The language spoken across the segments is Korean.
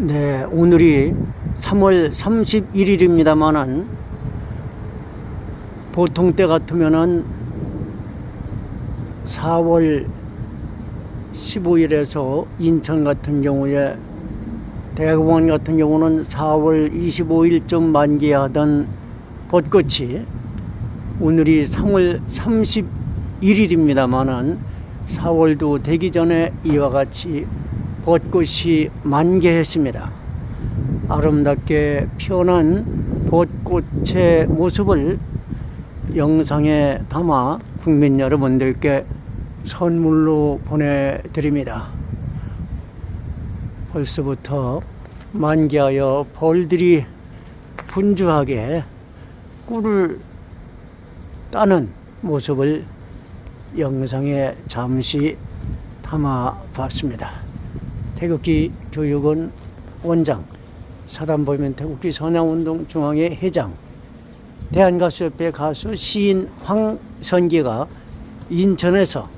네, 오늘이 3월 31일입니다만은 보통 때 같으면은 4월 15일에서 인천 같은 경우에 대공원 같은 경우는 4월 25일쯤 만개하던 벚꽃이 오늘이 3월 31일입니다만은 4월도 되기 전에 이와 같이 벚꽃이 만개했습니다. 아름답게 피어난 벚꽃의 모습을 영상에 담아 국민 여러분들께 선물로 보내드립니다. 벌써부터 만개하여 벌들이 분주하게 꿀을 따는 모습을 영상에 잠시 담아 봤습니다. 태극기 교육원 원장, 사단법인 태극기 선양운동 중앙회 회장, 대한가수협회 가수 시인 황선기가 인천에서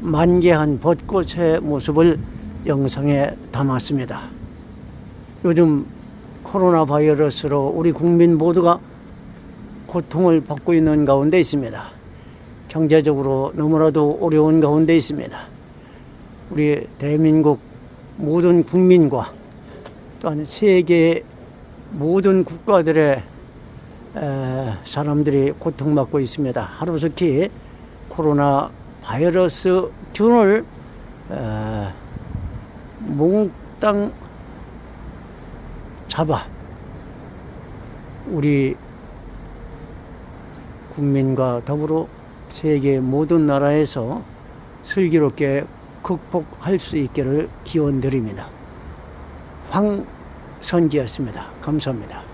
만개한 벚꽃의 모습을 영상에 담았습니다. 요즘 코로나 바이러스로 우리 국민 모두가 고통을 받고 있는 가운데 있습니다. 경제적으로 너무나도 어려운 가운데 있습니다. 우리 대한민국 모든 국민과 또한 세계 모든 국가들의 에, 사람들이 고통받고 있습니다. 하루속히 코로나 바이러스 균을 에, 몽땅 잡아 우리 국민과 더불어 세계 모든 나라에서 슬기롭게 극복할 수 있기를 기원 드립니다. 황선기였습니다. 감사합니다.